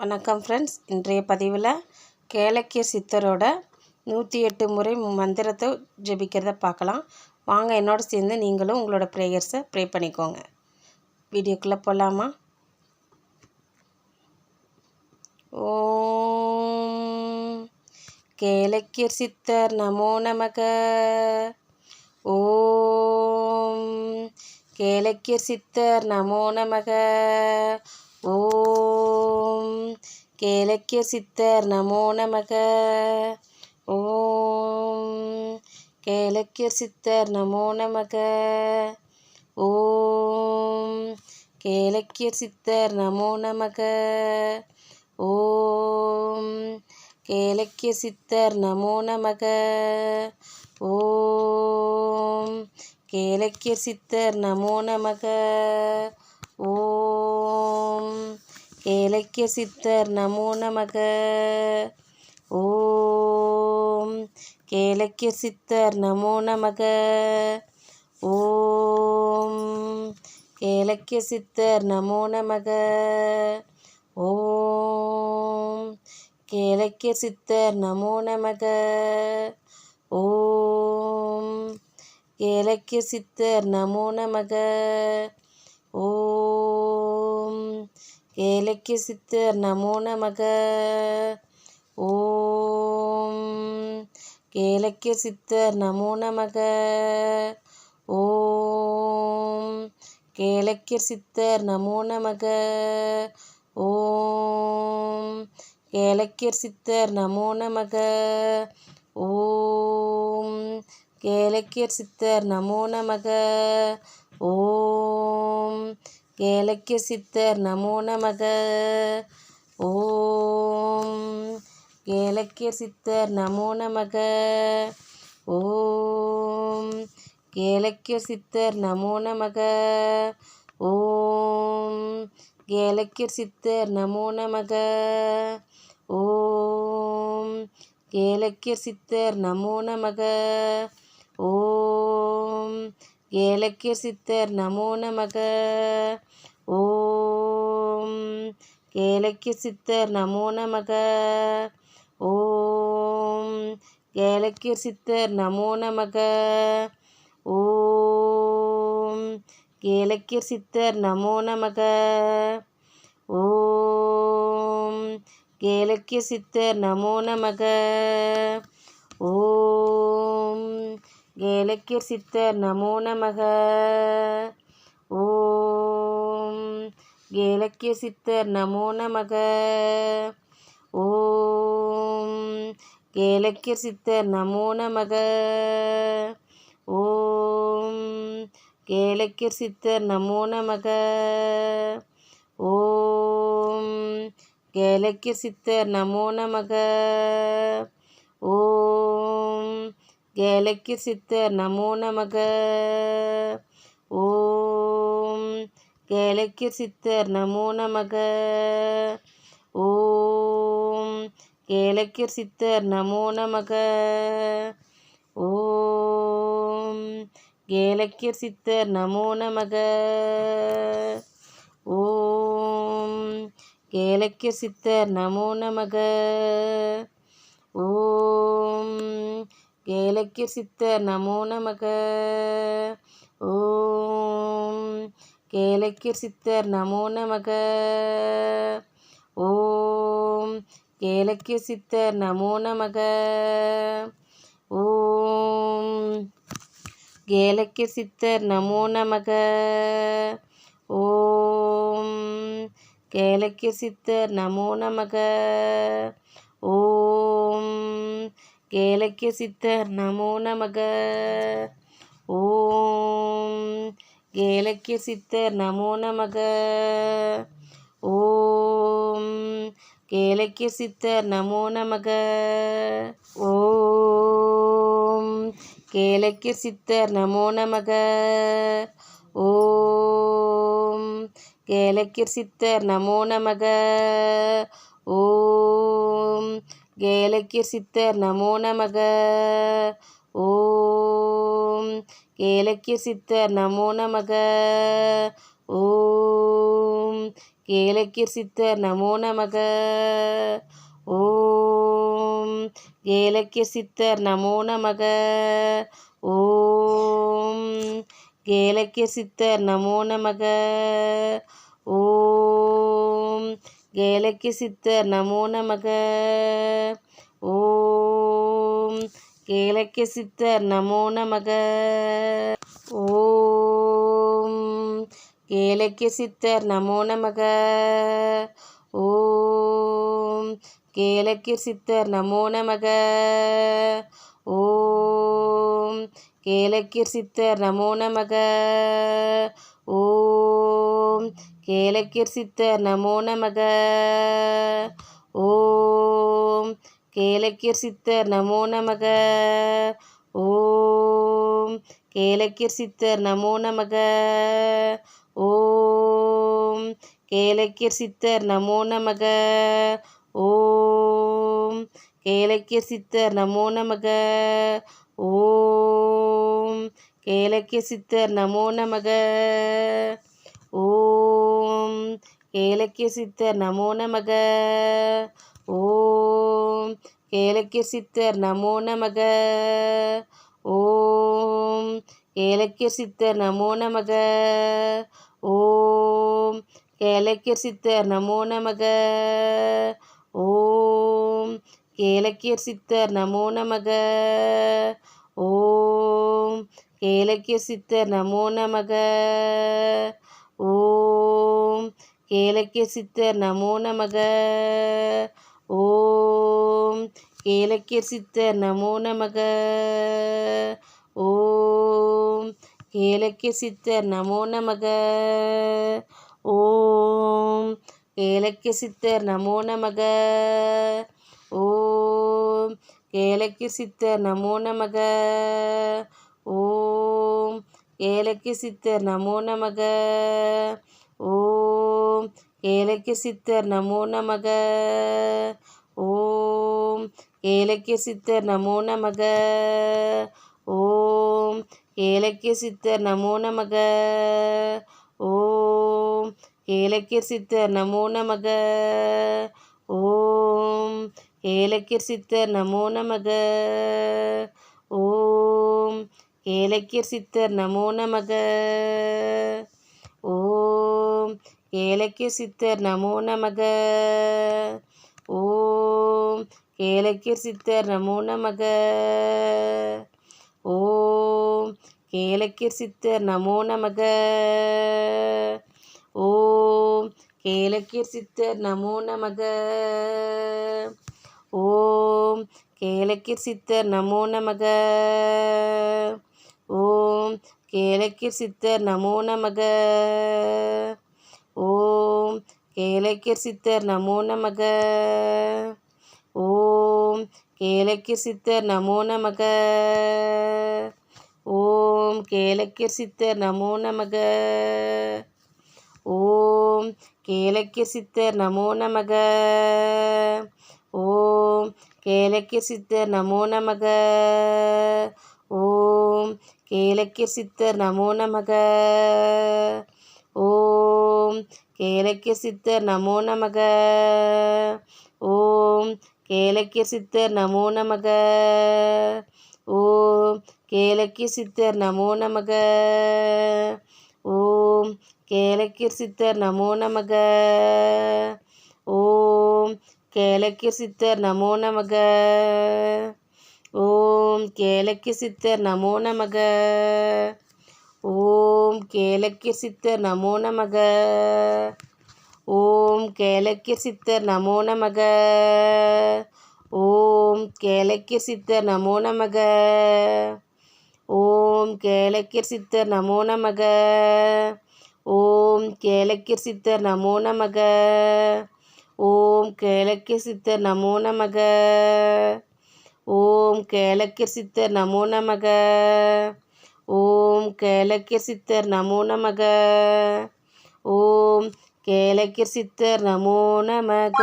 வணக்கம் ஃப்ரெண்ட்ஸ் இன்றைய பதிவில் கேளக்கிய சித்தரோட நூற்றி எட்டு முறை மந்திரத்தை ஜெபிக்கிறத பார்க்கலாம். வாங்க என்னோட சேர்ந்து நீங்களும் உங்களோட ப்ரேயர்ஸை ப்ரே பண்ணிக்கோங்க. வீடியோக்குள்ளே போகலாமா ஓம். கேளக்கியர் சித்தர் நமோ நமக. ஓம். கேளக்கியர் சித்தர் நமோ நமக. ஓம் கேலக்கிய சித்தர் நமோ நமக. ஓம் கேலக்கிய சித்தர் நமோ நமக. ஓம் கேலக்கிய சித்தர் நமோ நமக. ஓம் கேலக்கிய சித்தர் நமோ நமக. ஓம் கேலக்கிய சித்தர் நமோ நமக. ஓம் கேளக்கிய சித்தர் நமோ நமக. ஓம் கேலக்கிய சித்தர் நமோ நமக. ஓம் கேலக்கிய சித்தர் நமோ நமக. ஓம் கேலக்கிய சித்தர் நமோ நமக. ஓம் கேலக்கிய சித்தர் நமோ நமக. ஓம் கேலக்கிய சித்தர் நமோ நமக. ஓம் கேலக்கிய சித்தர் நமோ நமக. ஓம் கேலக்கிய சித்தர் நமோ நமக. ஓம் கேளக்கிய சித்தர் நமோ நமக. ஓம் கேளக்கிய சித்தர் நமோ நமக. ஓம் ஏலக்கிய சித்தர் நமோ நமக. ஓம் கேளக்கிய சித்தர் நமோ நமக. ஓம் கேளக்கிய சித்தர் நமோ நமக. ஓம் கேளக்கிய சித்தர் நமோ நமக. ஓம் கேளக்கிய சித்தர் நமோ நமக. ஓம் கேளக்கிய சித்தர் நமோ நமக. ஓம். கேலக்கிய சித்தர் நமோ நமக. ஓம். கேலக்கிய சித்தர் நமோ நமக. ஓம். கேலக்கிய சித்தர் நமோ நமக. ஓம். கேலக்கிய சித்தர் நமோ நமக. ஓம். ஏலக்கியர் சித்தர் நமோ நமக. ஓம். ஏலக்கிய சித்தர் நமோ நமக. ஓம். கேளக்கிய சித்தர் நமோ நமக. ஓம். கேளக்கிய சித்தர் நமோ நமக. ஓம். கேளக்கிய சித்தர் நமோ நமக. ஓம். கேளக்கிய சித்தர் நமோ நமக. ஓம். கேளக்கிய சித்தர் நமோ நமக. ஓம். கேளக்கிய சித்தர் நமோ நமக. ஓம். கேளக்கிய சித்தர் நமோ நமக. ஓம். கேளக்கிய சித்தர் நமோ நமக. ஓம். கேலக்கிய சித்தர் நமோ நமக. ஓம் கேலக்கிய சித்தர் நமோ நமக. ஓம் கேலக்கிய சித்தர் நமோ நமக. ஓம் கேலக்கிய சித்தர் நமோ நமக. ஓம் கேலக்கிய சித்தர் நமோ நமக. கேலக்கிய சித்தர் நமோ நமக. ஓம். கேலக்கிய சித்தர் நமோ நமக. ஓம். கேலக்கிய சித்தர் நமோ நமக. ஓம். கேலக்கிய சித்தர் நமோ நமக. ஓம். கேலக்கிய சித்தர் நமோ நமக. ஓம். கேளக்கிய சித்தர் நமோ நமக. ஓம். கேளக்கிய சித்தர் நமோ நமக. ஓம். கேளக்கியர் சித்தர் நமோ நமக. ஓம். கேலக்கிய சித்தர் நமோ நமக. ஓம். கேலக்கிய சித்தர் நமோ நமக. கேலக்கி சித்தர் நமோ நமக. ஓம். கேலக்கிய சித்தர் நமோ நமக. ஓம். கேலக்கிய சித்தர் நமோ நமக. ஓம். கேலக்கிய சித்தர் நமோ நமக. ஓம். கேலக்கிய சித்தர் நமோ நமக. ஓம் கேளக்கிய சித்தர் நமோ நமக. ஓம் கேளக்கிய சித்தர் நமோ நமக. ஓம் கேளக்கிய சித்தர் நமோ நமக. ஓம் கேளக்கிய சித்தர் நமோ நமக. ஓம் கேளக்கிய சித்தர் நமோ நமக. ஓம் கேலக்கிய சித்தர் நமோ நமக. ஓம் கேலக்கிய சித்தர் நமோ நமக. ஓம் கேலக்கிய சித்தர் நமோ நமக. ஓம் கேலக்கிய சித்தர் நமோ நமக. ஓம் கேலக்கிய சித்தர் நமோ நமக. ஓம் கேலக்கிய சித்தர் நமோ நமக. ஓம் கேலக்கிய சித்தர் நமோ நமக. ஓம். கேலக்கிய சித்தர் நமோ நமக. ஓம். கேலக்கிய சித்தர் நமோ நமக. ஓம். கேலக்கிய சித்தர் நமோ நமக. ஓம். கேலக்கிய சித்தர் நமோ நமக. ஓம். கேலக்கிய சித்தர் நமோ நமக. ஓம் ஏலக்கிய சித்தர் நமோ நமக. ஓம் ஏலக்கிய சித்தர் நமோ நமக. ஓம் ஏலக்கிய சித்தர் நமோ நமக. ஓம் ஏலக்கிய சித்தர் நமோ நமக. ஓம் ஏலக்கிய சித்தர் நமோ நமக. ஓம் ஏலக்கிய சித்தர் நமோ நமக. ஓம் ஏலக்கியர் சித்தர் நமோ நமக. ஓம் ஏலக்கிய சித்தர் நமோ நமக. ஓம் கேளக்கிய சித்தர் நமோ நமக. ஓம் கேளக்கிய சித்தர் நமோ நமக. ஓம் கேளக்கிய சித்தர் நமோ நமக. ஓம் கேளக்கிய சித்தர் நமோ நமக. ஓம் கேளக்கிய சித்தர் நமோ நமக. ஓம் கேளக்கிய சித்தர் நமோ நமக. ஓம் கேளக்கிய சித்தர் நமோ நமக. ஓம் கேளக்கிய சித்தர் நமோ நமக. ஓம் கேளக்கிய சித்தர் நமோ நமக. ஓம் கேளக்கிய சித்தர் நமோ நமக. ஓம் சித்தர் நமோ நமக. ஓம் கேளக்கிய சித்தர் நமோ நமக. ஓம் கேளக்கிய சித்தர் நமோ நமக. ஓம் கேலக்கிய சித்தர் நமோ நமக. ஓம் கேளக்கிய சித்தர் நமோ நமக. ஓம் கேளக்கிய சித்தர் நமோ நமக. ஓம் கேலக்கிய சித்தர் நமோ நமக. ஓம் கேலக்கிய சித்தர் நமோ நமக. ஓம் கேலக்கிய சித்தர் நமோ நமக. ஓம் கேலக்கிய சித்தர் நமோ நமக. ஓம் கேலக்கிய சித்தர் நமோ நமக. ஓம் கேலக்கிய சித்தர் நமோ நமக. ஓம் கேலக்கிய சித்தர் நமோ நமக. ஓம் கேளக்கிய சித்தர் நமோ நமக. ஓம் கேளக்கிய சித்தர் நமோ நமக. ஓம் கேளக்கிய சித்தர் நமோ நமக.